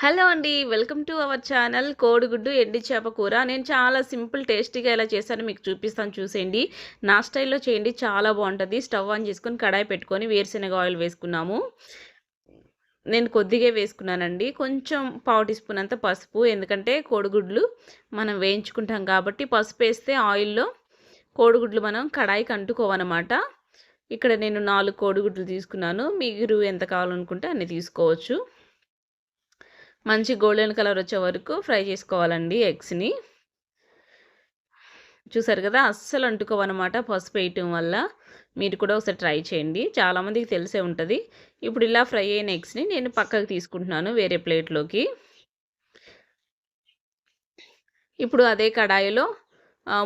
Hello అండి welcome to our channel కోడిగుడ్డు ఎండి చేప కూర. నేను చాలా సింపుల్ టేస్టీగా ఎలా చేశాను మీకు చూపిస్తాను చూసేయండి. నా స్టైల్లో చేయండి చాలా బాగుంటుంది. స్టవ్ ఆన్ చేసుకొని కడాయి పెట్టుకొని వేరుశనగ ఆయిల్ వేసుకున్నాము. నేను కొద్దిగా వేసుకున్నానండి. కొంచెం పావు టీ స్పూన్ అంత పసుపు ఎందుకంటే కోడిగుడ్లు మనం వేయించుకుంటాం కాబట్టి పసుపు వేస్తే ఆయిల్లో కోడిగుడ్లు మనం కడాయికి అంటుకోవన్నమాట. ఇక్కడ నేను నాలుగు కోడిగుడ్లు తీసుకున్నాను. మీరు ఎంత కావాలనుకుంటే అన్ని తీసుకోవచ్చు. మంచి గోల్డెన్ కలర్ వచ్చే వరకు ఫ్రై చేసుకోవాలండి ఎగ్స్ని. చూసారు కదా అస్సలు అంటుకోవన్నమాట పసుపు వేయటం వల్ల. మీరు కూడా ఒకసారి ట్రై చేయండి. చాలామందికి తెలిసే ఉంటుంది. ఇప్పుడు ఇలా ఫ్రై అయిన ఎగ్స్ని నేను పక్కకు తీసుకుంటున్నాను వేరే ప్లేట్లోకి. ఇప్పుడు అదే కడాయిలో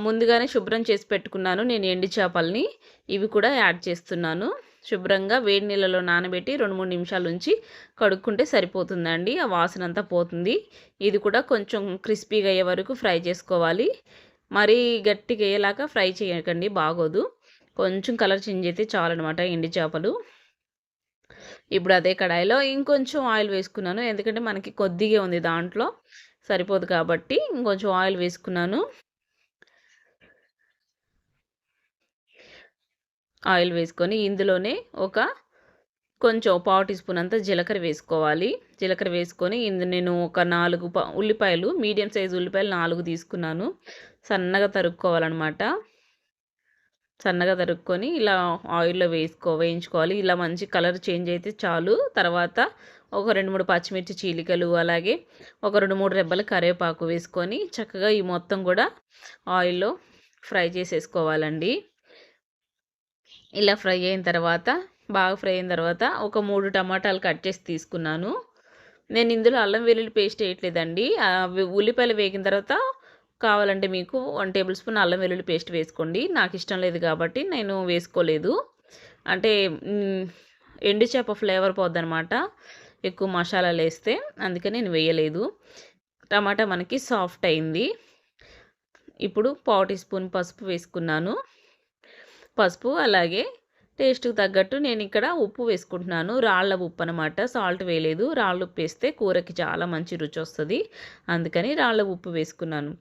ముందుగానే శుభ్రం చేసి పెట్టుకున్నాను నేను ఎండి చేపల్ని. ఇవి కూడా యాడ్ చేస్తున్నాను. శుభ్రంగా వేడి నీళ్ళలో నానబెట్టి రెండు మూడు నిమిషాల నుంచి కడుక్కుంటే సరిపోతుందండి. ఆ వాసన అంతా పోతుంది. ఇది కూడా కొంచెం క్రిస్పీగా అయ్యే వరకు ఫ్రై చేసుకోవాలి. మరీ గట్టిగా అయ్యేలాగా ఫ్రై చేయకండి బాగోదు. కొంచెం కలర్ చేంజ్ అయితే చాలన్నమాట ఎండి చేపలు. ఇప్పుడు అదే కడాయిలో ఇంకొంచెం ఆయిల్ వేసుకున్నాను. ఎందుకంటే మనకి కొద్దిగా ఉంది దాంట్లో సరిపోదు కాబట్టి ఇంకొంచెం ఆయిల్ వేసుకున్నాను. ఆయిల్ వేసుకొని ఇందులోనే ఒక కొంచెం పావు టీ స్పూన్ అంతా జీలకర్ర వేసుకోవాలి. జీలకర్ర వేసుకొని ఇందు నేను ఒక నాలుగు ఉల్లిపాయలు మీడియం సైజు ఉల్లిపాయలు నాలుగు తీసుకున్నాను. సన్నగా తరుక్కోవాలన్నమాట. సన్నగా తరుక్కొని ఇలా ఆయిల్లో వేసుకో వేయించుకోవాలి. ఇలా మంచి కలర్ చేంజ్ అయితే చాలు. తర్వాత ఒక రెండు మూడు పచ్చిమిర్చి చీలికలు అలాగే ఒక రెండు మూడు రెబ్బల కరివేపాకు వేసుకొని చక్కగా ఈ మొత్తం కూడా ఆయిల్లో ఫ్రై చేసేసుకోవాలండి. ఇలా ఫ్రై అయిన తర్వాత బాగా ఫ్రై అయిన తర్వాత ఒక మూడు టమాటాలు కట్ చేసి తీసుకున్నాను. నేను ఇందులో అల్లం వెల్లుల్లి పేస్ట్ వేయట్లేదండి. ఉల్లిపాయలు వేగిన తర్వాత కావాలంటే మీకు వన్ టేబుల్ స్పూన్ అల్లం వెల్లుల్లి పేస్ట్ వేసుకోండి. నాకు ఇష్టం లేదు కాబట్టి నేను వేసుకోలేదు. అంటే ఎండు చేప ఫ్లేవర్ పోద్దనమాట ఎక్కువ మసాలాలు వేస్తే అందుకని నేను వేయలేదు. టమాటా మనకి సాఫ్ట్ అయింది. ఇప్పుడు పావు టీ స్పూన్ పసుపు వేసుకున్నాను. పసుపు అలాగే టేస్ట్కి తగ్గట్టు నేను ఇక్కడ ఉప్పు వేసుకుంటున్నాను. రాళ్ళ ఉప్పు అనమాట సాల్ట్ వేయలేదు. రాళ్ళ ఉప్పు వేస్తే కూరకి చాలా మంచి రుచి వస్తుంది అందుకని రాళ్ళ ఉప్పు వేసుకున్నాను.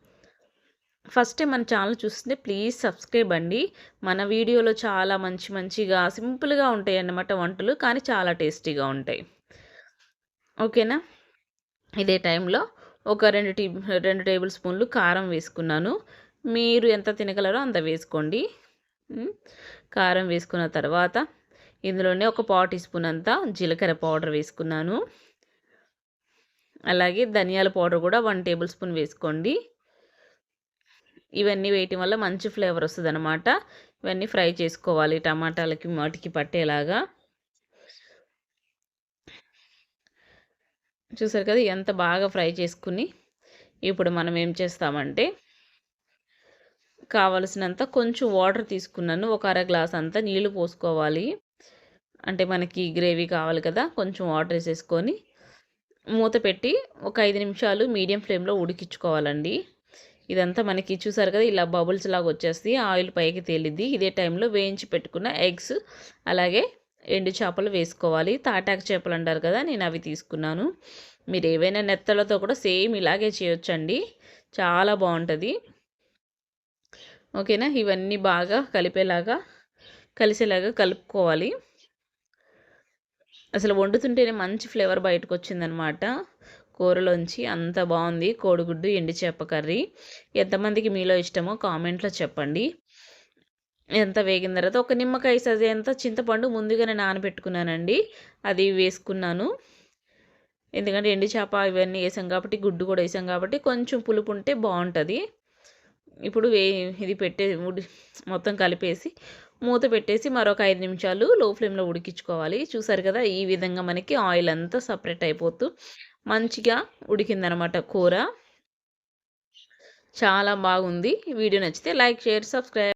ఫస్ట్ మన ఛానల్ చూస్తే ప్లీజ్ సబ్స్క్రైబ్ అండి. మన వీడియోలో చాలా మంచి మంచిగా సింపుల్గా ఉంటాయి అన్నమాట వంటలు కానీ చాలా టేస్టీగా ఉంటాయి. ఓకేనా? ఇదే టైంలో ఒక రెండు టీ రెండు టేబుల్ స్పూన్లు కారం వేసుకున్నాను. మీరు ఎంత తినగలరో అంత వేసుకోండి. కారం వేసుకున్న తర్వాత ఇందులోనే ఒక పావు టీ స్పూన్ అంతా జీలకర్ర పౌడర్ వేసుకున్నాను. అలాగే ధనియాల పౌడర్ కూడా వన్ టేబుల్ స్పూన్ వేసుకోండి. ఇవన్నీ వేయటం వల్ల మంచి ఫ్లేవర్ వస్తుంది అనమాట ఇవన్నీ ఫ్రై చేసుకోవాలి టమాటాలకి వాటికి పట్టేలాగా. చూసారు కదా ఎంత బాగా ఫ్రై చేసుకుని ఇప్పుడు మనం ఏం చేస్తామంటే కావలసినంత కొంచెం వాటర్ తీసుకున్నాను. ఒక అర గ్లాస్ అంతా నీళ్ళు పోసుకోవాలి. అంటే మనకి గ్రేవీ కావాలి కదా కొంచెం వాటర్ వేసేసుకొని మూత పెట్టి ఒక ఐదు నిమిషాలు మీడియం ఫ్లేమ్లో ఉడికించుకోవాలండి. ఇదంతా మనకి చూసారు కదా ఇలా బబుల్స్ లాగా వచ్చేస్తాయి ఆయిల్ పైకి తేలిద్ది. ఇదే టైంలో వేయించి పెట్టుకున్న ఎగ్స్ అలాగే ఎండు చేపలు వేసుకోవాలి. తాటాకు చేపలు అంటారు కదా నేను అవి తీసుకున్నాను. మీరు ఏవైనా నెత్తలతో కూడా సేమ్ ఇలాగే చేయొచ్చండి. చాలా బాగుంటుంది. ఓకేనా? ఇవన్నీ బాగా కలిపేలాగా కలిసేలాగా కలుపుకోవాలి. అసలు వండుతుంటేనే మంచి ఫ్లేవర్ బయటకు వచ్చిందనమాట కూరలోంచి అంత బాగుంది. కోడిగుడ్డు ఎండి చేప కర్రీ. ఎంతమందికి మీలో ఇష్టమో కామెంట్లో చెప్పండి. ఎంత వేగిన తర్వాత ఒక నిమ్మకాయ సజ ఎంత చింతపండు ముందుగానే నానబెట్టుకున్నానండి. అది వేసుకున్నాను. ఎందుకంటే ఎండి చేప ఇవన్నీ వేసాం కాబట్టి గుడ్డు కూడా వేసాం కాబట్టి కొంచెం పులుపు ఉంటే బాగుంటుంది. ఇప్పుడు వే ఇది పెట్టే ఉడి మొత్తం కలిపేసి మూత పెట్టేసి మరొక ఐదు నిమిషాలు లో ఫ్లేమ్లో ఉడికించుకోవాలి. చూసారు కదా ఈ విధంగా మనకి ఆయిల్ అంతా సపరేట్ అయిపోతూ మంచిగా ఉడికిందనమాట కూర. చాలా బాగుంది. వీడియో నచ్చితే లైక్ షేర్ సబ్స్క్రైబ్